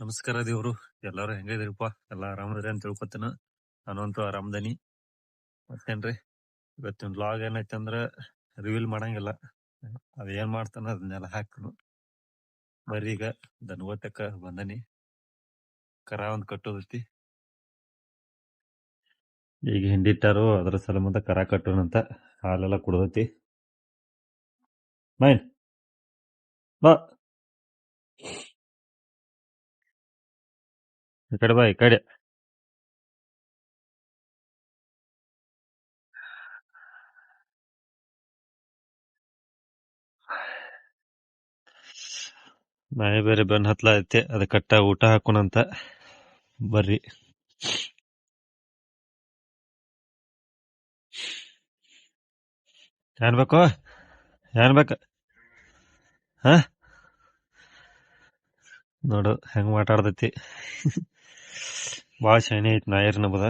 ನಮಸ್ಕಾರ ದೇವ್ರು. ಎಲ್ಲಾರು ಹೆಂಗಿದಿರಿಪ್ಪ ಎಲ್ಲಾ ಆರಾಮದ್ರಿ ಅಂತ ತಿಳ್ಕೊತೀನ. ನಾನಂತೂ ಆರಾಮದನಿ. ಮತ್ತೇನ್ರಿ? ಇವತ್ತಿನ ಲಾಗ್ ಏನೈತಿ ಅಂದ್ರ ರಿವೀಲ್ ಮಾಡಂಗಿಲ್ಲ. ಅದ ಏನ್ ಮಾಡ್ತಾನ ಅದನ್ನೆಲ್ಲ ಹಾಕ್ತನು ಬರ್ರಿ ಈಗ ದನ್ವತಕ್ಕ ಬಂದನಿ. ಕರ ಒಂದ್ ಕಟ್ಟೋದೈತಿ. ಈಗ ಹಿಂಡಿಟ್ಟಾರು, ಅದ್ರ ಸಲಮಂತ ಕರ ಕಟ್ಟೋಣಂತ ಹಾಲೆಲ್ಲ ಕುಡ್ದೈತಿ. ಮೈನ್, ಬಾ. ಈ ಕಡೆ ಬಾ, ಈ ಕಡೆ. ನಾಯಿ ಬೇರೆ ಬೆನ್ ಹತ್ಲ ಐತೆ ಅದ ಕಟ್ಟ ಊಟ ಹಾಕೋಣಂತ. ಬರ್ರಿ. ಏನ್ ಬೇಕು? ಏನ್ ಬೇಕ? ಹ? ನೋಡು, ಹೆಂಗ್ ಮಾತಾಡ್ದೈತಿ ಭಾಳ ಶೈನಿ ಐತಿ ನಾಯರ್ ನಮ್ಮದ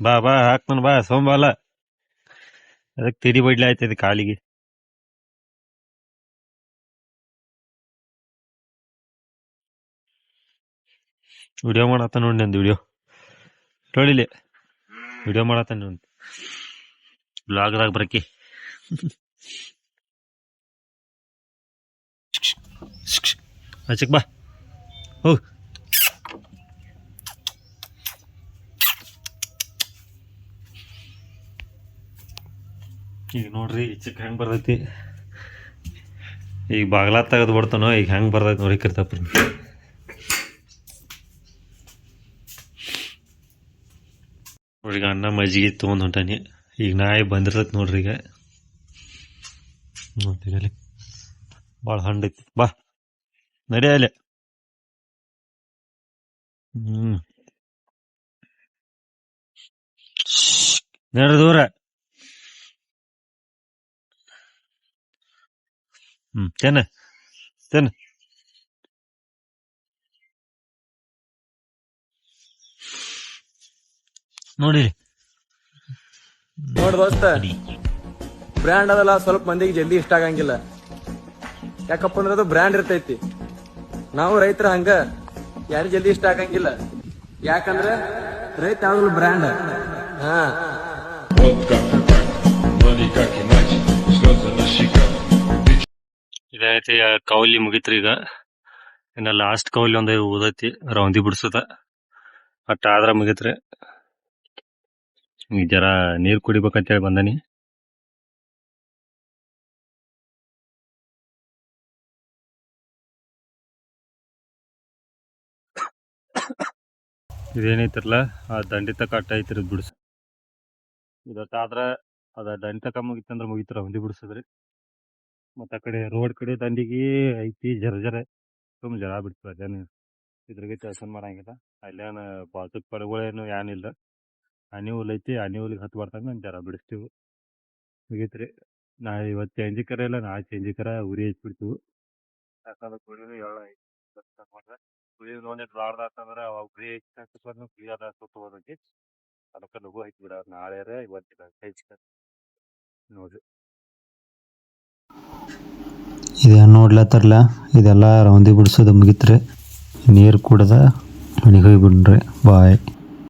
ಬಾ ಬಾ ಹಾಕ್ತಾನ ಬಾ ಸೋಂಬಾಲ ಅದಕ್ಕೆ ತಿಡಿ ಬಡ್ಲಿ ಆಯ್ತದ ಕಾಲಿಗೆ ವಿಡಿಯೋ ಮಾಡತ್ತ ನೋಡಿ ನಂದು ವಿಡಿಯೋ ನೋಡಿಲಿ ವಿಡಿಯೋ ಮಾಡತ್ತ ನೋಡಿ ಬ್ಲಾಗ್ದಾಗ ಬರಕಿ ಆಚಕ್ ಬಾ ಹೋಗ್ ಈಗ ನೋಡ್ರಿ ಈಚಕ್ಕೆ ಹೆಂಗ್ ಬರ್ತೈತಿ. ಈಗ ಬಾಗ್ಲ ತೆಗೆದು ಬಿಡ್ತಾನೋ, ಈಗ ಹೆಂಗ್ ಬರ್ತೈತಿ ನೋಡಿ ಕಿರ್ತಪ್ಪ. ನೋಡ್ರಿ, ಈಗ ಅನ್ನ ಮಜ್ಜಿಗೆ ತೊಗೊಂಡು ಹೊಂಟಾನಿ. ಈಗ ನಾಯಿ ಬಂದಿರ್ತೈತಿ ನೋಡ್ರಿ ಈಗ. ನೋಡ್ತೀವಿ ಭಾಳ ಹಂಡೈತಿ ಬಾ, ನಡಿ ಹ್ಞೂ ಹ್ಮ್. ಹ್ಮ್ ನೋಡಿ ನೋಡ್ ದೋಸ್ತ ಬ್ರ್ಯಾಂಡ್ ಅದಲ್ಲ ಸ್ವಲ್ಪ ಮಂದಿಗೆ ಜಲ್ದಿ ಇಷ್ಟ ಆಗಂಗಿಲ್ಲ. ಯಾಕಪ್ಪ ಅಂದ್ರೆ ಅದು ಬ್ರ್ಯಾಂಡ್ ಇರ್ತೈತಿ. ನಾವು ರೈತರ ಹಂಗ ಯಾರು ಜಲ್ದಿ ಇಷ್ಟ ಆಗಂಗಿಲ್ಲ. ಯಾಕಂದ್ರೆ ರೈತ ಯಾವ್ದು ಬ್ರ್ಯಾಂಡ್ ಹಾ. ಆ, ಕೌಲಿ ಮುಗಿತ್ರಿ ಈಗ. ಇನ್ನ ಲಾಸ್ಟ್ ಕೌಲಿ ಒಂದ್ ಓದೈತಿ, ರೌಂದಿ ಬಿಡ್ಸದ. ಅಟ್ ಆದ್ರ ಮುಗಿತ್ರಿ. ಈಗ ಜರ ನೀರ್ ಕುಡಿಬೇಕಂತೇಳಿ ಬಂದನಿ. ಇದೇನೈತಿರಲ್ಲ, ಆ ದಂಡಿ ತಕ ಅಟ್ಟ ಐತ್ರಿ ಬಿಡ್ಸ. ಇದಟ್ಟಾದ್ರ ಅದ ದಂಡಿ ತಕ ಮುಗಿತಂದ್ರ ಮುಗಿತ್ರ ರೌಂದಿ ಬಿಡ್ಸದ್ರಿ. ಮತ್ತ ಆ ಕಡೆ ರೋಡ್ ಕಡೆ ದಂಡಿಗೆ ಐತಿ ಜರ ಜರ ತುಂಬ ಜರ ಬಿಡ್ತದ ಅದೇನು ಇದ್ರಾಗೆ ಕೆಲಸ ಮಾಡಂಗಿಲ್ಲ. ಅಲ್ಲೇನ ಬಾಜುಕ್ ಪಡಗಳೇನು ಏನಿಲ್ಲ ಹನಿ ಹುಲ್ ಐತಿ, ಹನಿ ಹುಲಿಗೆ ಹತ್ತು ಬರ್ತಂಗ ಜರ ಬಿಡಿಸ್ತೀವಿ. ಮುಗೀತ್ರಿ. ನಾ ಇವತ್ತು ಚೇಂಜಿ ಕರ ಇಲ್ಲ ನಾ ಚೇಂಜಿ ಕರ ಉರಿ ಹಚ್ಬಿಡ್ತೀವಿ. ಯಾಕಂದ್ರೆ ಕುಡಿದು ಎಳ್ಳ ಐತಿ. ಕುಡಿದು ಒಂದಿಟ್ಟು ಬಾರ್ದಾತಂದ್ರ ಅವಾಗ ಉರಿ ಹಚ್ಚಿ ಕ್ಲಿಯರ್ ಸುತ್ತ ಹೋದೈತಿ ಅದಕ್ಕೆ ಲಘು ಹಚ್ಚಿ ಬಿಡ ನಾಳೆ ಇವತ್ತಿನ ಕರ. ನೋಡ್ರಿ. ಇದೇನು ನೋಡ್ಲತ್ತಾರಲ್ಲ ಇದೆಲ್ಲ ರೌಂದಿ ಬಿಡಿಸೋದು ಮುಗಿತ್ರಿ ನೀರು ಕುಡ್ದ ಮನೆಗೆ ಹೋಗಿ ಬಿಡ್ರಿ. ಬಾಯ್